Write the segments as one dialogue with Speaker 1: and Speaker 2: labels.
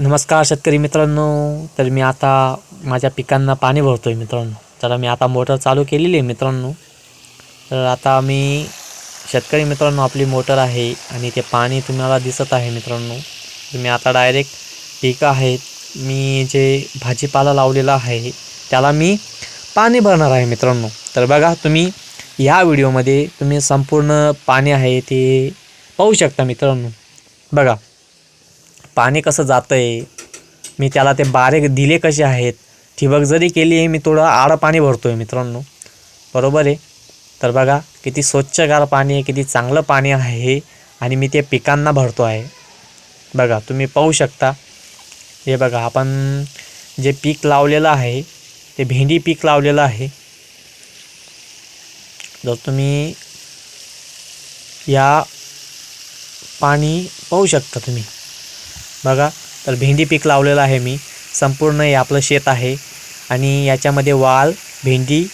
Speaker 1: नमस्कार शेतकरी मित्रांनो. तर मी आता माझ्या पिकांना पाणी भरतो आहे मित्रांनो. तर मी आता मोटर चालू केलेली आहे मित्रांनो. तर आता मी शेतकरी मित्रांनो आपली मोटर आहे आणि ते पाणी तुम्हाला दिसत आहे मित्रांनो. तर मी आता डायरेक्ट पिकं आहेत. मी जे भाजीपाला लावलेला आहे त्याला मी पाणी भरणार आहे मित्रांनो. तर बघा तुम्ही ह्या व्हिडिओमध्ये तुम्ही संपूर्ण पाणी आहे ते पाहू शकता मित्रांनो. बघा. पाणी कसं जातं आहे मी त्याला ते बारे दिले कसे आहेत? ठिबक जरी केली आहे मी थोडं आडं पाणी भरतो आहे मित्रांनो. बरोबर आहे? तर बघा किती स्वच्छगार पाणी आहे किती चांगलं पाणी आहे आणि मी ते पिकांना भरतो आहे. बघा तुम्ही पाहू शकता. हे बघा आपण जे पीक लावलेलं आहे ते भेंडी पीक लावलेलं आहे. जर तुम्ही या पाणी पाहू शकता तुम्ही. बघा तर भेंडी पीक लावलेलं आहे मी. संपूर्ण हे आपलं शेत आहे. आणि याच्यामध्ये वाल भेंडी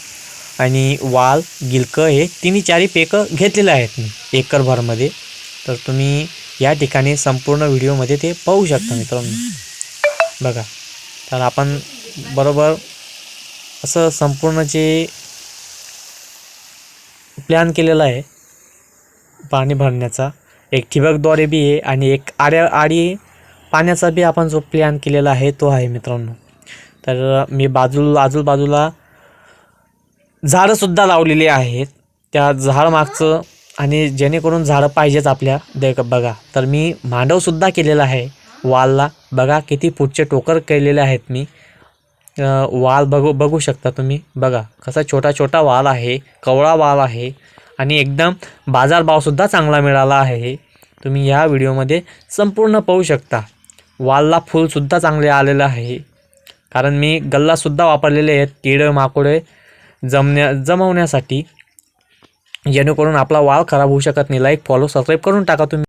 Speaker 1: आणि वाल गिलकं हे तिन्ही चारी पिकं घेतलेले आहेत मी एकरभरमध्ये. तर तुम्ही या ठिकाणी संपूर्ण व्हिडिओमध्ये ते पाहू शकता मित्रांनो. बघा तर आपण बरोबर असं संपूर्ण जे प्लॅन केलेला आहे पाणी भरण्याचा एक ठिबकद्वारे बी आहे आणि एक आड्या आडी पाण्याचा बी आपण जो प्लॅन केलेला आहे तो आहे मित्रांनो. तर मी बाजू आजूबाजूला झाडंसुद्धा लावलेली आहेत. त्या झाड मागचं आणि जेणेकरून झाडं पाहिजेच आपल्या. देख बघा. तर मी मांडवसुद्धा केलेला आहे वालला. बघा किती फूटचे टोकर केलेले आहेत मी. वाल बघू बघू शकता तुम्ही. बघा कसा छोटा छोटा वाल आहे. कवळा वाल आहे. आणि एकदम बाजारभावसुद्धा चांगला मिळाला आहे. तुम्ही या व्हिडिओमध्ये संपूर्ण पाहू शकता. वालला फूलसुद्धा चांगले आलेलं आहे. कारण मी गल्लासुद्धा वापरलेले आहेत किडं माकोडे जमण्या जमवण्यासाठी. जेणेकरून आपला वाल खराब होऊ शकत नाही. लाईक फॉलो सबस्क्राईब करून टाका तुम्ही.